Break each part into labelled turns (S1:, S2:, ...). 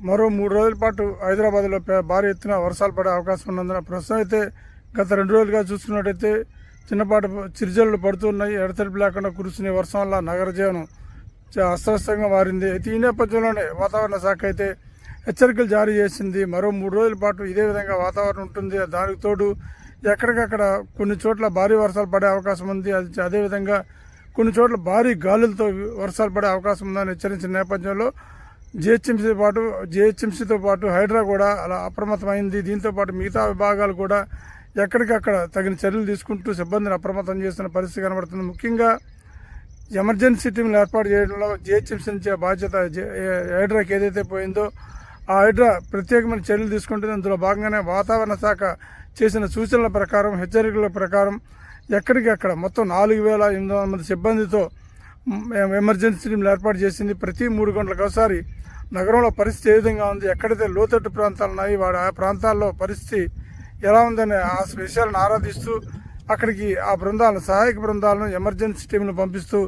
S1: మరో మూడు రోజుల పాటు హైదరాబాద్లో భారీ ఎత్తున వర్షాలు పడే అవకాశం ఉన్నందున ప్రస్తుతం అయితే గత రెండు రోజులుగా చూసుకున్నట్టయితే చిన్నపాటి చిరుజల్లు పడుతున్నాయి ఎడతెరిపి లేకుండా కురుస్తున్న వర్షం వల్ల నగర జీవనం అస్తవ్యస్తంగా మారింది. అయితే ఈ నేపథ్యంలోనే వాతావరణ శాఖ అయితే హెచ్చరికలు జారీ చేసింది. మరో మూడు రోజుల పాటు ఇదే విధంగా వాతావరణం ఉంటుంది. దానికి తోడు ఎక్కడికక్కడ కొన్ని చోట్ల భారీ వర్షాలు పడే అవకాశం ఉంది. అది అదేవిధంగా కొన్ని చోట్ల భారీ గాలులతో వర్షాలు పడే అవకాశం ఉందని హెచ్చరించిన నేపథ్యంలో జిహెచ్ఎంసీతో పాటు జిహెచ్ఎంసీతో పాటు హైడ్రా కూడా అలా అప్రమత్తమైంది. దీంతో పాటు మిగతా విభాగాలు కూడా ఎక్కడికక్కడ తగిన చర్యలు తీసుకుంటూ సిబ్బందిని అప్రమత్తం చేస్తున్న పరిస్థితి కనబడుతుంది. ముఖ్యంగా ఎమర్జెన్సీ టీంలు ఏర్పాటు చేయడంలో జిహెచ్ఎంసీ నుంచి బాధ్యత హైడ్రాకి ఏదైతే పోయిందో ఆ హైడ్రా ప్రత్యేకమైన చర్యలు తీసుకుంటుంది. అందులో భాగంగానే వాతావరణ శాఖ చేసిన సూచనల ప్రకారం హెచ్చరికల ప్రకారం ఎక్కడికక్కడ మొత్తం నాలుగు వేల ఎనిమిది వందల మంది సిబ్బందితో ఎమర్జెన్సీ టీంలు ఏర్పాటు చేసింది. ప్రతి మూడు గంటలకు ఒకసారి నగరంలో పరిస్థితి ఏ విధంగా ఉంది ఎక్కడైతే లోతట్టు ప్రాంతాలు ఉన్నాయి వాడు ఆ ప్రాంతాల్లో పరిస్థితి ఎలా ఉందని ఆ విషయాలను ఆరాధిస్తూ అక్కడికి ఆ బృందాలను సహాయక బృందాలను ఎమర్జెన్సీ టీంను పంపిస్తూ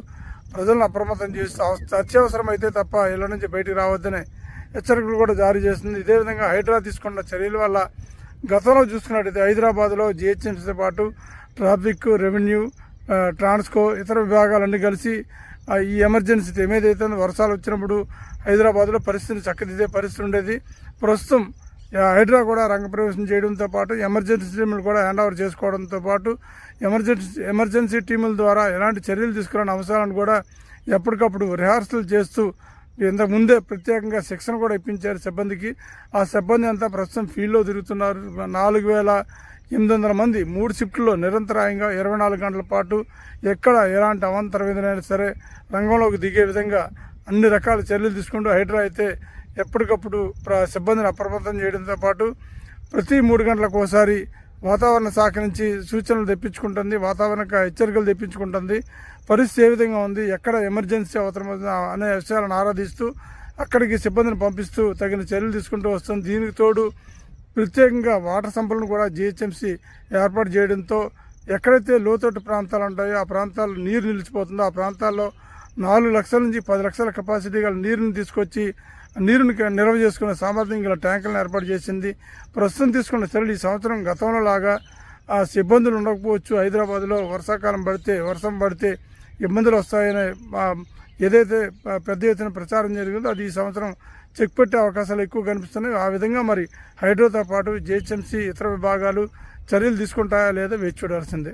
S1: ప్రజలను అప్రమత్తం చేస్తూ అత్యవసరం అయితే తప్ప ఇళ్ళ నుంచి బయటికి రావద్దని హెచ్చరికలు కూడా జారీ చేస్తుంది. ఇదే విధంగా హైడ్రా తీసుకున్న చర్యల వల్ల గతంలో చూసుకున్నట్టయితే హైదరాబాద్లో జిహెచ్ఎంసీతో పాటు ట్రాఫిక్ రెవెన్యూ ట్రాన్స్కో ఇతర విభాగాలన్నీ కలిసి ఈ ఎమర్జెన్సీ టైం ఏదైతే వర్షాలు వచ్చినప్పుడు హైదరాబాద్లో పరిస్థితిని చక్కదిద్దే పరిస్థితి ఉండేది. ప్రస్తుతం హైడ్రా కూడా రంగప్రవేశం చేయడంతో పాటు ఎమర్జెన్సీ టీములు కూడా హ్యాండ్ ఓవర్ చేసుకోవడంతో పాటు ఎమర్జెన్సీ ఎమర్జెన్సీ టీముల ద్వారా ఎలాంటి చర్యలు తీసుకురాని అంశాలను కూడా ఎప్పటికప్పుడు రిహార్సల్ చేస్తూ ఇంతకుముందే ప్రత్యేకంగా శిక్షణ కూడా ఇప్పించారు సిబ్బందికి. ఆ సిబ్బంది అంతా ప్రస్తుతం ఫీల్డ్లో తిరుగుతున్నారు. నాలుగు వేల ఎనిమిది వందల మంది మూడు షిఫ్ట్లో నిరంతరాయంగా ఇరవై నాలుగు గంటల పాటు ఎక్కడ ఎలాంటి అవాంతర విధమైనా సరే రంగంలోకి దిగే విధంగా అన్ని రకాల చర్యలు తీసుకుంటూ హైడ్రా అయితే ఎప్పటికప్పుడు సిబ్బందిని అప్రమత్తం చేయడంతో పాటు ప్రతి మూడు గంటలకు ఒకసారి వాతావరణ శాఖ నుంచి సూచనలు తెప్పించుకుంటుంది వాతావరణ హెచ్చరికలు తెప్పించుకుంటుంది. పరిస్థితి ఏ విధంగా ఉంది ఎక్కడ ఎమర్జెన్సీ అవసరమవుతుంది అనే విషయాలను ఆరాధిస్తూ అక్కడికి సిబ్బందిని పంపిస్తూ తగిన చర్యలు తీసుకుంటూ వస్తుంది. దీనికి తోడు ప్రత్యేకంగా వాటర్ సంపలను కూడా జిహెచ్ఎంసీ ఏర్పాటు చేయడంతో ఎక్కడైతే లోతట్టు ప్రాంతాలు ఉంటాయో ఆ ప్రాంతాల్లో నీరు నిలిచిపోతుందో ఆ ప్రాంతాల్లో నాలుగు లక్షల నుంచి పది లక్షల కెపాసిటీ గల నీరుని తీసుకొచ్చి నీరుని నిల్వ చేసుకునే సామర్థ్యం గల ట్యాంకులను ఏర్పాటు చేసింది. ప్రస్తుతం తీసుకున్న చర్యలు ఈ సంవత్సరం గతంలో లాగా ఆ సిబ్బందులు ఉండకపోవచ్చు. హైదరాబాద్లో వర్షాకాలం పడితే వర్షం పడితే ఇబ్బందులు వస్తాయనే ఏదైతే పెద్ద ఎత్తున ప్రచారం జరిగిందో అది ఈ సంవత్సరం చెక్ పెట్టే అవకాశాలు ఎక్కువ కనిపిస్తున్నాయి. ఆ విధంగా మరి హైడ్రోతో పాటు జిహెచ్ఎంసీ ఇతర విభాగాలు చర్యలు తీసుకుంటాయా లేదా వేచి చూడాల్సిందే.